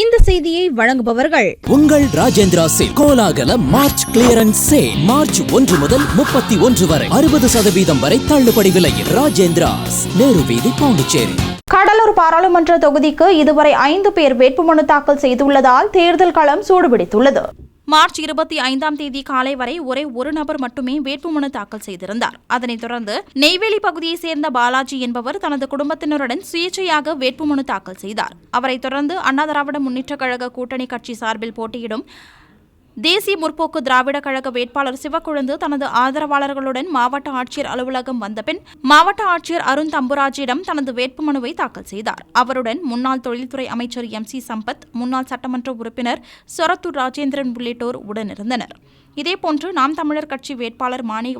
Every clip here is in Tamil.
இந்த செய்தியை வழங்குபவர்கள் உங்கள் ராஜேந்திரா சில் கோலாகல மார்ச் கிளியரன்ஸ் சேல் மார்ச் ஒன்று முதல் முப்பத்தி ஒன்று வரை. அறுபது சதவீதம் வரை தள்ளுபடி விலையில் ராஜேந்திராஸ் நேரு வீதி பாண்டிச்சேரி. கடலூர் பாராளுமன்ற தொகுதிக்கு இதுவரை ஐந்து பேர் வேட்புமனு தாக்கல் செய்துள்ளதால் தேர்தல் களம் சூடுபிடித்துள்ளது. மார்ச் இருபத்தி ஐந்தாம் தேதி காலை வரை ஒரே ஒரு நபர் மட்டுமே வேட்புமனு தாக்கல் செய்திருந்தார். அதனைத் தொடர்ந்து நெய்வேலி பகுதியைச் சேர்ந்த பாலாஜி என்பவர் தனது குடும்பத்தினருடன் சுயேட்சையாக வேட்புமனு தாக்கல் செய்தார். அவரைத் தொடர்ந்து அண்ணா திராவிட முன்னேற்றக் கழக கூட்டணி கட்சி சார்பில் போட்டியிடும் தேசிய முற்போக்கு திராவிட கழக வேட்பாளர் சிவக்கொழுந்து தனது ஆதரவாளர்களுடன் மாவட்ட ஆட்சியர் அலுவலகம் வந்தபின் மாவட்ட ஆட்சியர் அருண் தம்புராஜிடம் தனது வேட்புமனுவை தாக்கல் செய்தார். அவருடன் முன்னாள் தொழில்துறை அமைச்சர் எம். சி. சம்பத் முன்னாள் சட்டமன்ற உறுப்பினர் சொரத்தூர் ராஜேந்திரன் உள்ளிட்டோர் உடனிருந்தனர். இதேபோன்று நாம் தமிழர் கட்சி வேட்பாளர் மாணி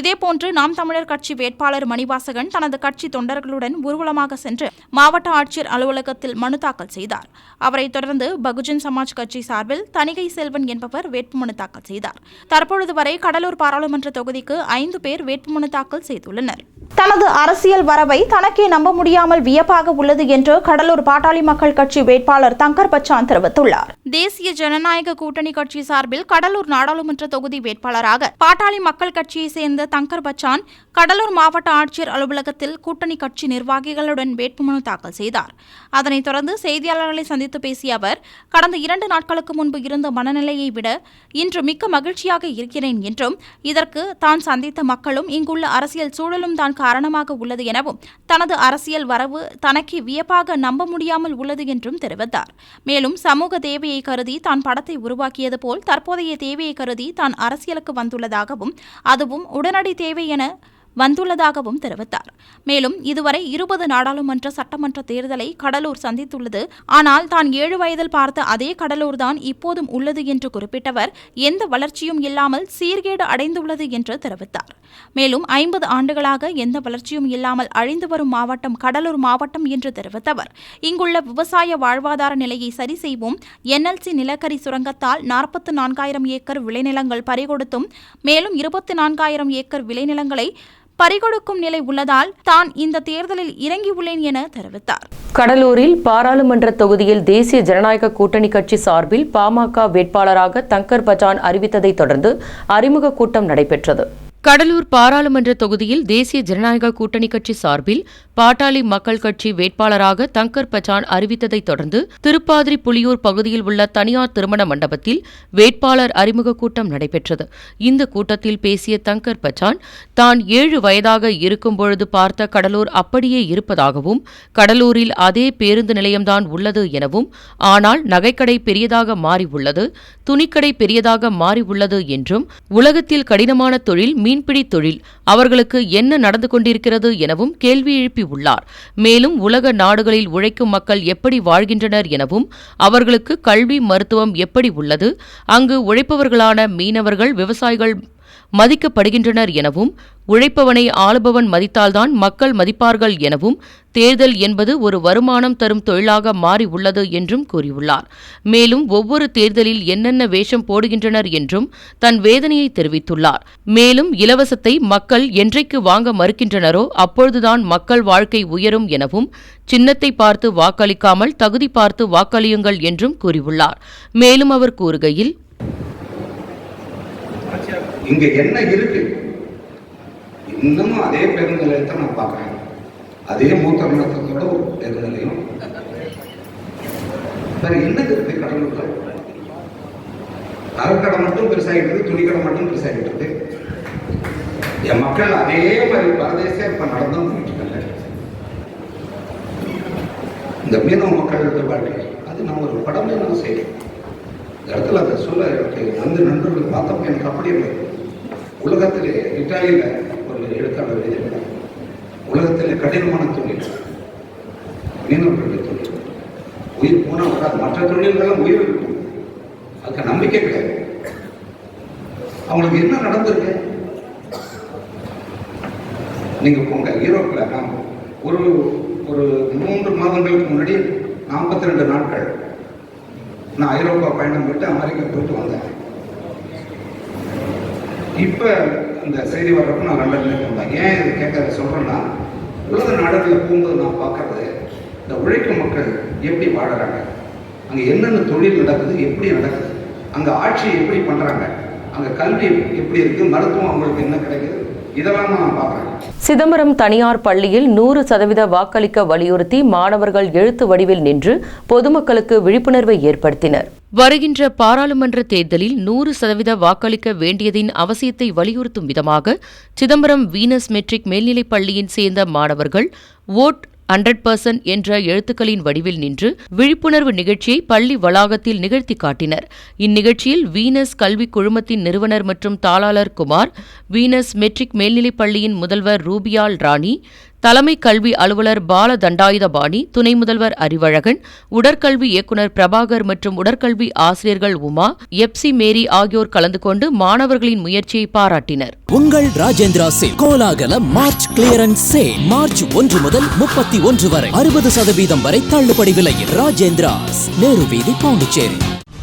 இதேபோன்று நாம் தமிழர் கட்சி வேட்பாளர் மணிவாசகன் தனது கட்சி தொண்டர்களுடன் ஊர்வலமாக சென்று மாவட்ட ஆட்சியர் அலுவலகத்தில் மனு தாக்கல் செய்தார். அவரைத் தொடர்ந்து பகுஜன் சமாஜ் கட்சி சார்பில் தணிகை செல்வன் என்பவர் வேட்புமனு தாக்கல் செய்தார். தற்பொழுது வரை கடலூர் பாராளுமன்ற தொகுதிக்கு ஐந்து பேர் வேட்புமனு தாக்கல் செய்துள்ளனர். தனது அரசியல் வரவை தனக்கே நம்ப முடியாமல் வியப்பாக உள்ளது என்று கடலூர் பாட்டாளி மக்கள் கட்சி வேட்பாளர் தங்கர் பச்சான் தெரிவித்துள்ளார். தேசிய ஜனநாயக கூட்டணி கட்சி சார்பில் கடலூர் நாடாளுமன்ற தொகுதி வேட்பாளராக பாட்டாளி மக்கள் கட்சியை சேர்ந்த தங்கர் பச்சான் கடலூர் மாவட்ட ஆட்சியர் அலுவலகத்தில் கூட்டணி கட்சி நிர்வாகிகளுடன் வேட்புமனு தாக்கல் செய்தார். அதனைத் தொடர்ந்து செய்தியாளர்களை சந்தித்து பேசிய அவர் கடந்த இரண்டு நாட்களுக்கு முன்பு இருந்த மனநிலையை விட இன்று மிக்க மகிழ்ச்சியாக இருக்கிறேன் என்றும் இதற்கு தான் சந்தித்த மக்களும் இங்குள்ள அரசியல் சூழலும் தான் காரணமாக உள்ளது எனவும் தனது அரசியல் வரவு தனக்கு வியப்பாக நம்ப முடியாமல் உள்ளது என்றும் தெரிவித்தார். மேலும் சமூக தேவையை கருதி தான் படத்தை உருவாக்கியது போல் தற்போதைய தேவையை கருதி தான் அரசியலுக்கு வந்துள்ளதாகவும் அதுவும் உடனடி தேவை என வந்துள்ளதாகவும் தெரிவித்தார். மேலும் இதுவரை இருபது நாடாளுமன்ற சட்டமன்ற தேர்தலை கடலூர் சந்தித்துள்ளது. ஆனால் தான் ஏழு வயதில் பார்த்த அதே கடலூர் தான் இப்போதும் உள்ளது என்று குறிப்பிட்டவர் எந்த வளர்ச்சியும் இல்லாமல் சீர்கேடு அடைந்துள்ளது என்று தெரிவித்தார். மேலும் ஐம்பது ஆண்டுகளாக எந்த வளர்ச்சியும் இல்லாமல் அழிந்து வரும் மாவட்டம் கடலூர் மாவட்டம் என்று தெரிவித்தவர். இங்குள்ள விவசாய வாழ்வாதார நிலையை சரி செய்வோம். என்எல்சி நிலக்கரி சுரங்கத்தால் நாற்பத்தி நான்காயிரம் ஏக்கர் விளைநிலங்கள் பறிகொடுத்தும். மேலும் இருபத்தி நான்காயிரம் ஏக்கர் விளைநிலங்களை பறிகொடுக்கும் நிலை உள்ளதால் தான் இந்த தேர்தலில் இறங்கியுள்ளேன் என தெரிவித்தார். கடலூரில் பாராளுமன்ற தொகுதியில் தேசிய ஜனநாயக கூட்டணி கட்சி சார்பில் பாமக வேட்பாளராக தங்கர் பஜான் அறிவித்ததை தொடர்ந்து அறிமுக கூட்டம் நடைபெற்றது. கடலூர் பாராளுமன்ற தொகுதியில் தேசிய ஜனநாயக கூட்டணி கட்சி சார்பில் பாட்டாளி மக்கள் கட்சி வேட்பாளராக தங்கர் பச்சான் அறிவித்ததைத் தொடர்ந்து திருப்பாதிரி புலியூர் பகுதியில் உள்ள தனியார் திருமண மண்டபத்தில் வேட்பாளர் அறிமுக கூட்டம் நடைபெற்றது. இந்த கூட்டத்தில் பேசிய தங்கர் பச்சான் தான் ஏழு வயதாக இருக்கும் பொழுது பார்த்த கடலூர் அப்படியே இருப்பதாகவும் கடலூரில் அதே பேருந்து நிலையம்தான் உள்ளது எனவும் ஆனால் நகைக்கடை பெரியதாக மாறி உள்ளது துணிக்கடை பெரியதாக மாறி உள்ளது என்றும் உலகத்தில் கடினமான தொழில் மீன்பிடி தொழில் அவர்களுக்கு என்ன நடந்து கொண்டிருக்கிறது எனவும் கேள்வி எழுப்பியுள்ளார். மேலும் உலக நாடுகளில் உழைக்கும் மக்கள் எப்படி வாழ்கின்றனர் எனவும் அவர்களுக்கு கல்வி மருத்துவம் எப்படி உள்ளது? அங்கு உழைப்பவர்களான மீனவர்கள் விவசாயிகள் மதிக்கப்படுகின்றனர் எனவும் உழைப்பவனை ஆளுபவன் மதித்தால்தான் மக்கள் மதிப்பார்கள் எனவும் தேர்தல் என்பது ஒரு வருமானம் தரும் தொழிலாக மாறி உள்ளது என்றும் கூறியுள்ளார். மேலும் ஒவ்வொரு தேர்தலில் என்னென்ன வேஷம் போடுகின்றனர் என்றும் தன் வேதனையை தெரிவித்துள்ளார். மேலும் இலவசத்தை மக்கள் என்றைக்கு வாங்க மறுக்கின்றனரோ அப்பொழுதுதான் மக்கள் வாழ்க்கை உயரும் எனவும் சின்னத்தை பார்த்து வாக்களிக்காமல் தகுதி பார்த்து வாக்களியுங்கள் என்றும் கூறியுள்ளார். மேலும் அவர் கூறுகையில் இங்க என்ன இருக்கு? இன்னமும் அதே பேருந்து நிலையத்தை நான் பார்க்குறேன். அதே மூத்த நிலத்தத்தோட ஒரு பேருந்து நிலையம் வேற என்னது இருக்கு கடலூர்ல? நகைக்கடை மட்டும் பெருசாகிட்டு துணிக்கடை மட்டும் பெருசாகிட்டு என் மக்கள் அதே மாதிரி பரதேசம் இப்ப நடந்து இருக்காங்க. இந்த மீனவ மக்கள் வாழ்க்கை அது நம்ம ஒரு படமே நான் செய்யணும் இந்த இடத்துல அதை சொல்ல எனக்கு வந்து நண்பர்கள் பார்த்தப்ப எனக்கு அப்படியே உலகத்திலே இத்தாலியில ஒரு எழுத்தாளர் எழுதியிருக்கார் உலகத்திலே கடினமான தொழில். மீனவர்களுடைய தொழில். உயிர் போனால் வராது. மற்ற தொழில்கள்லாம் உயிர் இருக்கும் அதுக்கு நம்பிக்கை கிடையாது. அவங்களுக்கு என்ன நடந்திருக்கு? நீங்க போங்க. ஈரோப்பில் நான் ஒரு ஒரு மூன்று மாதங்களுக்கு முன்னாடி நாற்பத்தி ரெண்டு நாட்கள் நான் ஐரோப்பா பயணம் போயிட்டு அமெரிக்கா போயிட்டு வந்தேன். இப்போ இந்த செய்தி வர்றப்ப நான் லண்டன்ல வந்தேன் ஏன் இது கேட்க சொல்கிறேன்னா உலக நாடுகளில் போகும்போது நான் பார்க்கறது இந்த உழைக்கும் மக்கள் எப்படி வாழறாங்க அங்கே என்னென்ன தொழில் நடக்குது எப்படி நடக்குது அங்கே ஆட்சி எப்படி பண்ணுறாங்க அங்கே கல்வி எப்படி இருக்குது மருத்துவம் அவங்களுக்கு என்ன கிடைக்குது இதெல்லாம் நான் பார்க்குறேன். சிதம்பரம் தனியார் பள்ளியில் நூறு சதவீத வாக்களிக்க வலியுறுத்தி மாணவர்கள் எழுத்து வடிவில் நின்று பொதுமக்களுக்கு விழிப்புணர்வை ஏற்படுத்தினர். வருகின்ற பாராளுமன்ற தேர்தலில் நூறு சதவீத வாக்களிக்க வேண்டியதின் அவசியத்தை வலியுறுத்தும் விதமாக சிதம்பரம் வீனஸ் மெட்ரிக் மேல்நிலைப் பள்ளியின் சேர்ந்த மாணவர்கள் ஓட் ஹண்ட்ரட் பர்சன்ட் என்ற எழுத்துக்களின் வடிவில் நின்று விழிப்புணர்வு நிகழ்ச்சியை பள்ளி வளாகத்தில் நிகழ்த்தி காட்டினர். இந்நிகழ்ச்சியில் வீனஸ் கல்வி குழுமத்தின் நிறுவனர் மற்றும் தாளாளர் குமார் வீனஸ் மெட்ரிக் மேல்நிலைப் பள்ளியின் முதல்வர் ரூபியால் ராணி தலைமை கல்வி அலுவலர் பால தண்டாயுதபாணி துணை முதல்வர் அறிவழகன் உடற்கல்வி இயக்குநர் பிரபாகர் மற்றும் உடற்கல்வி ஆசிரியர்கள் உமா எப்சி மேரி ஆகியோர் கலந்து கொண்டு மாணவர்களின் முயற்சியை பாராட்டினர். உங்கள் ராஜேந்திரா சேல் கோலாகல மார்ச் கிளியரன்ஸ் சேல் மார்ச் ஒன்று முதல் முப்பத்தி ஒன்று வரை அறுபது சதவீதம் வரை தள்ளுபடி விலையில் ராஜேந்திராஸ் நேரு வீதி பாண்டிச்சேரி.